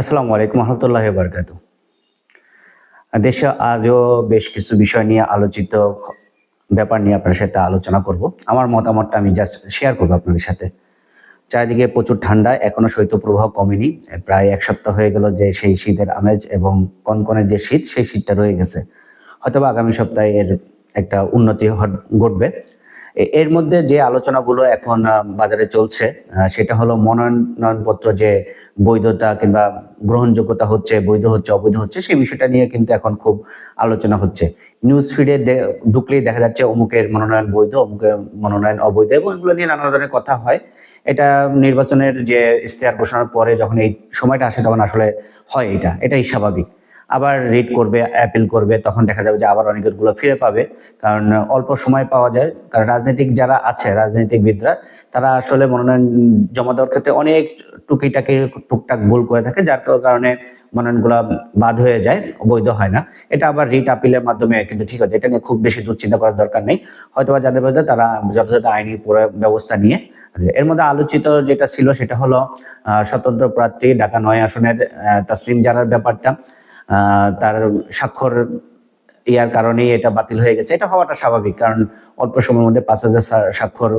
আসসালামু আলাইকুম রহমতুল্লাহ বারকাত। দেশে আজও বেশ কিছু বিষয় নিয়ে আলোচিত ব্যাপার নিয়ে আপনার সাথে আলোচনা করব। আমার মতামতটা আমি জাস্ট শেয়ার করব আপনাদের সাথে। চারিদিকে প্রচুর ঠান্ডা, এখনও শৈত্যপ্রবাহ কমেনি। প্রায় এক সপ্তাহ হয়ে গেল যে সেই শীতের আমেজ এবং কনকনের যে শীত, সেই শীতটা রয়ে গেছে। হয়তোবা আগামী সপ্তাহে এর একটা উন্নতি ঘটবে। এর মধ্যে যে আলোচনাগুলো এখন বাজারে চলছে সেটা হলো মনোনয়নপত্র যে বৈধতা কিংবা গ্রহণযোগ্যতা হচ্ছে, বৈধ হচ্ছে, অবৈধ হচ্ছে, সেই বিষয়টা নিয়ে কিন্তু এখন খুব আলোচনা হচ্ছে। নিউজ ফিডে ঢুকলেই দেখা যাচ্ছে অমুকের মনোনয়ন বৈধ, অমুকের মনোনয়ন অবৈধ, এবং এগুলো নিয়ে নানা ধরনের কথা হয়। এটা নির্বাচনের যে ইশতেহার ঘোষণার পরে যখন এই সময়টা আসে, তখন আসলে হয় এটা, এটাই স্বাভাবিক। আবার রিড করবে অ্যাপিল করবে, তখন দেখা যাবে যে আবার অনেকগুলো ফিরে পাবে। কারণ অল্প সময় পাওয়া যায়। কারণ রাজনৈতিক যারা আছে রাজনীতিবিদরা তারা আসলে মনোনয়ন জমা দেওয়ার ক্ষেত্রে অনেক টুকিটাকি, টুকটাক ভুল করে থাকে, যার কারণে মনোনয়নগুলো বাদ হয়ে যায় বৈধ হয় না। এটা আবার রিট আপিলের মাধ্যমে, কিন্তু ঠিক আছে, এটা নিয়ে খুব বেশি দুশ্চিন্তা করার দরকার নেই। হয়তোবা যাদের বিরুদ্ধে তারা যথাযথ আইনি ব্যবস্থা নিয়ে, এর মধ্যে আলোচিত যেটা ছিল, সেটা হলো স্বতন্ত্র প্রার্থী ঢাকা নয় আসনের তাসলিম জারার ব্যাপারটা। তার স্বাক্ষর ইয়ার কারণেই এটা বাতিল হয়ে গেছে। এটা হওয়াটা স্বাভাবিক, কারণ অল্প সময়ের মধ্যে পাঁচ হাজার স্বাক্ষর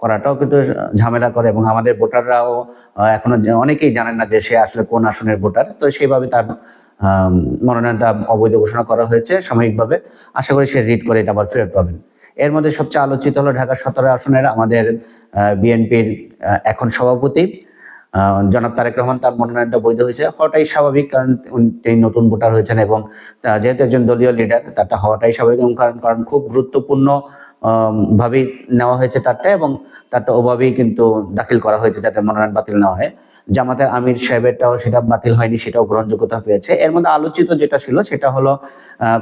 করাটাও কিন্তু ঝামেলা করে এবং আমাদের ভোটাররাও এখনও অনেকেই জানেন না যে সে আসলে কোন আসনের ভোটার। তো সেইভাবে তার মনোনয়নটা অবৈধ ঘোষণা করা হয়েছে সাময়িকভাবে। আশা করি সে রিড করে এটা আবার ফেরত পাবেন। এর মধ্যে সবচেয়ে আলোচিত হলো ঢাকা সতেরো আসনের আমাদের বিএনপির এখন সভাপতি। জনাব তারেক রহমান তার মনোনয়নটা বৈধ হয়েছে। হওয়াটাই স্বাভাবিক কারণ তিনি নতুন ভোটার হয়েছেন এবং যেহেতু একজন দলীয় লিডার তারটা হওয়াটাই স্বাভাবিক কারণ কারণ খুব গুরুত্বপূর্ণ ভাবেই নেওয়া হয়েছে তারটা এবং তারটা ওভাবেই কিন্তু দাখিল করা হয়েছে যাতে মনোনয়ন বাতিল না হয়। জামাতের আমির সাহেবেরটাও সেটা বাতিল হয়নি, সেটাও গ্রহণযোগ্যতা পেয়েছে। এর মধ্যে আলোচিত যেটা ছিল, সেটা হলো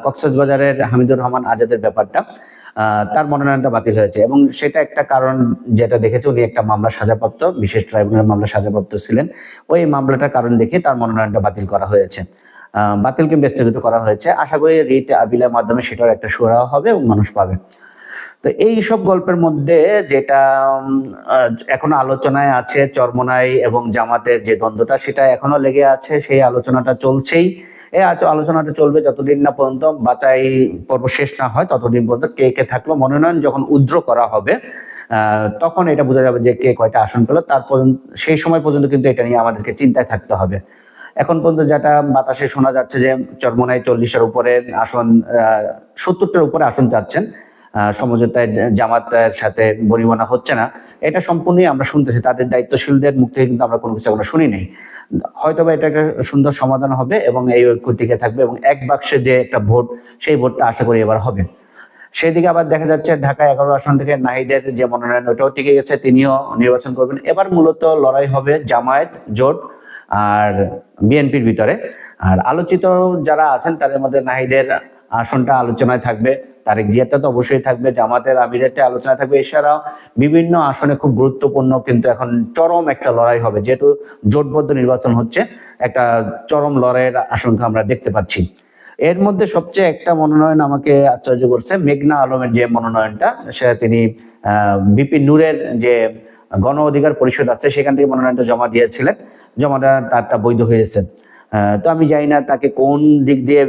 কক্সবাজারের হামিদুর রহমান আজাদের ব্যাপারটা। তার মনোনয়নটা বাতিল হয়েছে। এবং সেটা একটা কারণ যেটা দেখেছে, উনি একটা মামলা সাজাপ্রাপ্ত, বিশেষ ট্রাইব্যুনাল মামলা সাজাপ্রাপ্ত ছিলেন। ওই মামলাটার কারণ দেখে তার মনোনয়নটা বাতিল করা হয়েছে। বাতিলকে স্থগিত করা হয়েছে। আশা করি রিট আপিলের মাধ্যমে সেটার একটা সুরাহা হবে এবং মানুষ পাবে। তো এই সব গল্পের মধ্যে যেটা এখনও আলোচনায় আছে, চরমনাই এবং জামাতের যে দ্বন্দ্বটা, সেটা এখনও লেগে আছে। সেই আলোচনাটা চলছেই। এই আলোচনাটা চলবে যতদিন না পর্যন্ত বাছাই পর্ব শেষ না হয় ততদিন পর্যন্ত কে কে থাকল মনোনয়ন যখন উদ্র করা হবে তখন এটা বোঝা যাবে যে কে কয়টা আসন পেল। তার পর্যন্ত সেই সময় পর্যন্ত কিন্তু এটা নিয়ে আমাদেরকে চিন্তায় থাকতে হবে। এখন পর্যন্ত যেটা বাতাসে শোনা যাচ্ছে যে চরমোনায় চল্লিশের উপরে আসন সত্তরটার উপরে আসন চাচ্ছেন আহ, সমঝোতায় জামাতের সাথে বনিবনা হচ্ছে না। এটা সম্পূর্ণই আমরা শুনতেছি, তাদের দায়িত্বশীলদের মুখ থেকে কিন্তু আমরা কোনো কিছু এখনও শুনি নাই। হয়তোবা এটা একটা সুন্দর সমাধান হবে এবং এই ঐক্য টিকে থাকবে এবং এক বাক্সে যে একটা ভোট, সেই ভোটটা আশা করি এবার হবে। সেদিকে আবার দেখা যাচ্ছে ঢাকা এগারো আসন থেকে নাহিদের যে মনোনয়ন, ওটাও টিকে গেছে, তিনিও নির্বাচন করবেন। এবার মূলত লড়াই হবে জামায়াত, জোট আর বিএনপির ভিতরে। আর আলোচিত যারা আছেন, তাদের মধ্যে নাহিদের আসনটা আলোচনায় থাকবে। তারেক জিয়াটা তো অবশ্যই থাকবে, জামাতের আমিরেরটা আলোচনায় থাকবে। এছাড়াও বিভিন্ন আসনে খুব গুরুত্বপূর্ণ কিন্তু এখন চরম একটা লড়াই হবে, যেহেতু জোটবদ্ধ নির্বাচন হচ্ছে, একটা চরম লড়াইয়ের আশঙ্কা আমরা দেখতে পাচ্ছি। এর মধ্যে সবচেয়ে একটা মনোনয়ন আমাকে আশ্চর্য করছে, মেঘনা আলমের যে মনোনয়নটা সেটা তিনি, আহ, বিপি নূরের যে গণ অধিকার পরিষদ আছে, সেখান থেকে মনোনয়নটা জমা দিয়েছিলেন। জমাটা তারটা বৈধ হয়েছে তো আমি জানি না তাকে কোন দিক দিয়ে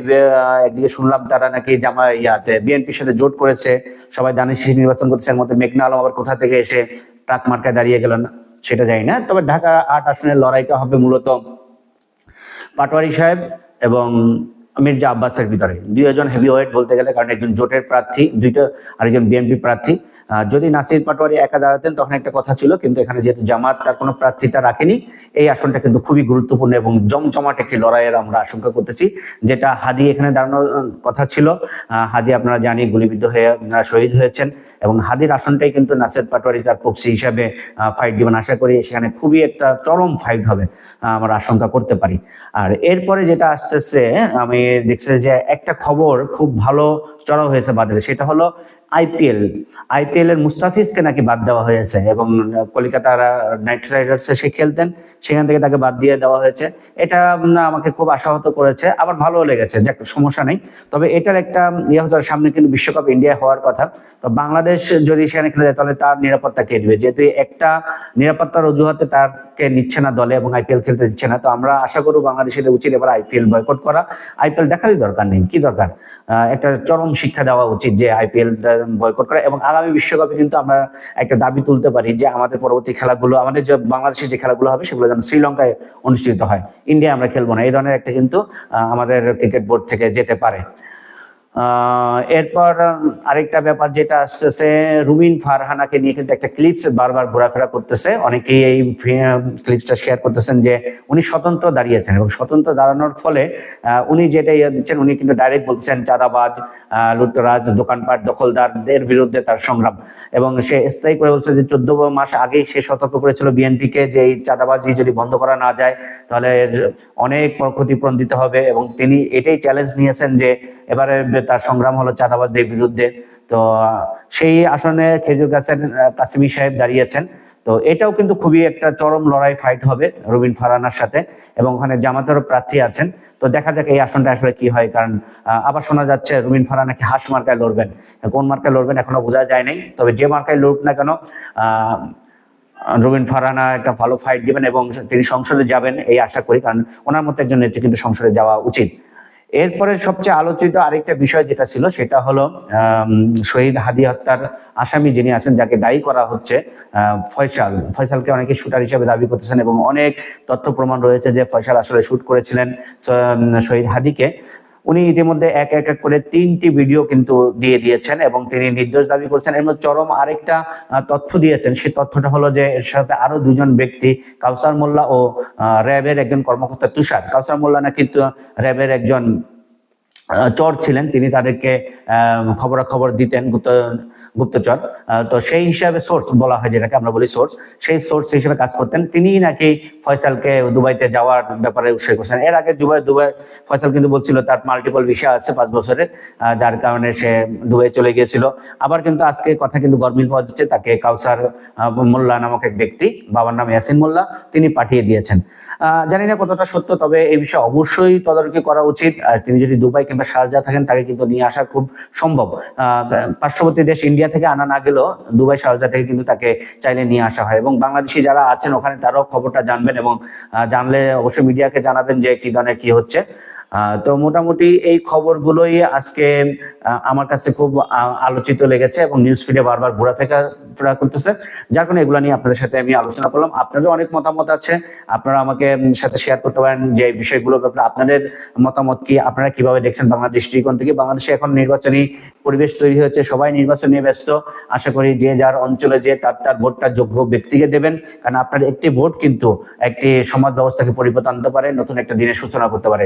একদিকে শুনলাম তারা নাকি জামা ইয়াতে বিএনপির সাথে জোট করেছে, সবাই জানে শীষ নির্বাচন করছে এর মধ্যে মেঘনা আলম আবার কোথা থেকে এসে ট্রাক মার্কায় দাঁড়িয়ে গেল না, সেটা জানি না। তবে ঢাকা আট আসনের লড়াইটা হবে মূলত পাটোয়ারি সাহেব এবং মির্জা আব্বাসের ভিতরে। দুইজন হেভি ওয়েট বলতে গেলে, কারণ একজন জোটের প্রার্থী, দুইটা আরেকজন বিএনপি প্রার্থী। যদি নাসির পাটোয়ারি একা দাঁড়াতেন, তখন একটা কথা ছিল, কিন্তু এখানে যেহেতু জামাত, তার কোনো প্রার্থীটা রাখেনি, এই আসনটা কিন্তু খুবই গুরুত্বপূর্ণ এবং জমজমাট একটি লড়াইয়ের আমরা আশঙ্কা করতেছি, যেটা হাদি এখানে দাঁড়ানোর কথা ছিল। হাদি আপনারা জানি গুলিবিদ্ধ হয়ে শহীদ হয়েছেন এবং হাদির আসনটাই কিন্তু নাসির পাটোয়ারি তার পক্ষী হিসাবে ফাইট দিবেন। আশা করি সেখানে খুবই একটা চরম ফাইট হবে আমরা আশঙ্কা করতে পারি। আর এরপরে যেটা আসতেছে, আমি দেখছি যে একটা খবর খুব ভালো চড়া হয়েছে বাজারে। সেটা হলো আইপিএল আইপিএল এর মুস্তাফিজকে নাকি বাদ দেওয়া হয়েছে এবং কলকাতা নাইট রাইডার্সে সে খেলতেন, সেখান থেকে তাকে বাদ দিয়ে দেওয়া হয়েছে। এটা আমাকে খুব আশাহত করেছে। আবার ভালো লেগেছে, যাক, সমস্যা নেই। তবে এটার একটা ইয়ে হতো সামনে কিন্তু বিশ্বকাপ ইন্ডিয়া হওয়ার কথা। তো বাংলাদেশ যদি সেখানে খেলে যায়, তাহলে তার নিরাপত্তা কে দিবে যেহেতু একটা নিরাপত্তার অজুহাতে তারকে নিচ্ছে না দলে এবং আইপিএল খেলতে দিচ্ছে না, তো আমরা আশা করব বাংলাদেশের উচিত এবার আইপিএল বয়কট করা। আইপিএল দেখারই দরকার নেই। কি দরকার? একটা চরম শিক্ষা দেওয়া উচিত যে আইপিএল বয়কট করা এবং আগামী বিশ্বকাপে কিন্তু আমরা একটা দাবি তুলতে পারি যে আমাদের পরবর্তী খেলাগুলো, আমাদের যে বাংলাদেশের যে খেলাগুলো হবে সেগুলো যেন শ্রীলঙ্কায় অনুষ্ঠিত হয়। ইন্ডিয়া আমরা খেলব না। এই ধরনের একটা কিন্তু আমাদের ক্রিকেট বোর্ড থেকে যেতে পারে। এরপর আরেকটা ব্যাপার যেটা আসতেছে রুমিন ফারহানাকে নিয়ে কিন্তু একটা ক্লিপস বারবার ঘোরাফেরা করতেছে। অনেকেই এই ক্লিপসটা শেয়ার করতেছেন যে উনি স্বতন্ত্র দাঁড়িয়েছেন এবং স্বতন্ত্র দাঁড়ানোর ফলে উনি যেটা ইয়ে দিচ্ছেন উনি কিন্তু ডাইরেক্ট বলছেন চাঁদাবাজ আহ, লুটতরাজ দোকানপাট দখলদারদের বিরুদ্ধে তার সংগ্রাম। এবং সে স্থায়ী করে বলছে যে চোদ্দ মাস আগেই সে সতর্ক করেছিল বিএনপিকে যে এই চাঁদাবাজি যদি বন্ধ করা না যায় তাহলে অনেক ক্ষতিপূরণ দিতে হবে। এবং তিনি এটাই চ্যালেঞ্জ নিয়েছেন যে এবারে তার সংগ্রাম হলো চাঁদাবাজদের বিরুদ্ধে। তো, সেই আসনে খেজুর গাছের কাসিমি সাহেব দাঁড়িয়েছেন। তো, এটাও কিন্তু খুবই একটা চরম লড়াই ফাইট হবে রবিন ফারানার সাথে এবং ওখানে জামাতেরও প্রার্থী আছেন। তো, দেখা যাক এই আসনটা আসলে কি হয়, কারণ আবার শোনা যাচ্ছে রুবিন ফারা নাকি হাঁস মার্কায় লড়বেন। কোন মার্কায় লড়বেন এখনও বোঝা যায় নাই, তবে যে মার্কায় লড়ুক না কেন রবিন ফারানা একটা ভালো ফাইট দিবেন এবং তিনি সংসদে যাবেন এই আশা করি, কারণ ওনার মতো একজন নেত্রী কিন্তু সংসদে যাওয়া উচিত। এরপরে সবচেয়ে আলোচিত আরেকটা বিষয় যেটা ছিল, সেটা হলো শহীদ হাদি হত্যার আসামি যিনি আছেন, যাকে দায়ী করা হচ্ছে ফয়সাল। ফয়সালকে অনেকে শুটার হিসেবে দাবি করতেছেন এবং অনেক তথ্য প্রমাণ রয়েছে যে ফয়সাল আসলে শুট করেছিলেন শহীদ হাদিকে। উনি ইতিমধ্যে এক এক করে তিনটি ভিডিও কিন্তু দিয়ে দিয়েছেন এবং তিনি নির্দোষ দাবি করছেন। এর মধ্যে চরম আরেকটা তথ্য দিয়েছেন। সেই তথ্যটা হলো যে এর সাথে আরও দুজন ব্যক্তি, কাউসার মোল্লা ও র্যাবের একজন কর্মকর্তা তুষার। কাউসার মোল্লা নাকি র্যাবের একজন চর ছিলেন। তিনি তাদেরকে খবরাখবর দিতেন গুপ্ত, গুপ্তচর। তো সেই হিসাবে সোর্স বলা হয়, যেটাকে আমরা বলি সোর্স সেই সোর্স হিসেবে কাজ করতেন। তিনি নাকি ফয়সালকে দুবাইতে যাওয়ার ব্যাপারে উৎসাহ করছেন। এর আগে দুবাই দুবাই, ফয়সাল কিন্তু বলছিল তার মাল্টিপল ভিসা আছে পাঁচ বছরের যার কারণে সে দুবাই চলে গিয়েছিল। আবার কিন্তু আজকে কথা কিন্তু গরমিল পাওয়া যাচ্ছে, তাকে কাউসার মোল্লা নামক এক ব্যক্তি, বাবার নাম ইয়াসিন মোল্লা, তিনি পাঠিয়ে দিয়েছেন। জানি না কতটা সত্য, তবে এই বিষয়ে অবশ্যই তদারকি করা উচিত। তিনি যদি দুবাই কিংবা শারজা থাকেন তাকে কিন্তু নিয়ে আসা খুব সম্ভব। পার্শ্ববর্তী দেশ ইন্ডিয়া থেকে আনা না গেলেও দুবাই শারজা থেকে কিন্তু তাকে চাইলে নিয়ে আসা হয় এবং বাংলাদেশি যারা আছেন ওখানে তারাও খবরটা জানবেন এবং জানলে অবশ্যই মিডিয়াকে জানাবেন যে কি ধরনের কি হচ্ছে। তো মোটামুটি এই খবরগুলোই আজকে আমার কাছে খুব আলোচিত লেগেছে এবং নিউজ ফিডে বারবার ঘোরাফেরা ফেরা করতেছে যার কারণে এগুলো নিয়ে আপনাদের সাথে আমি আলোচনা করলাম। আপনাদের অনেক মতামত আছে। আপনারা আমাকে সাথে শেয়ার করতে পারেন যে বিষয়গুলো ব্যাপারে আপনাদের মতামত কি, আপনারা কীভাবে দেখছেন বাংলাদেশ দৃষ্টিকোণ থেকে? বাংলাদেশে এখন নির্বাচনী পরিবেশ তৈরি হয়েছে, সবাই নির্বাচন নিয়ে ব্যস্ত। আশা করি যে যার অঞ্চলে যে তার তার ভোটটা যোগ্য ব্যক্তিকে দেবেন। কারণ আপনার একটি ভোট কিন্তু একটি সমাজ ব্যবস্থাকে পরিবর্তন আনতে পারে, নতুন একটা দিনের সূচনা করতে পারে।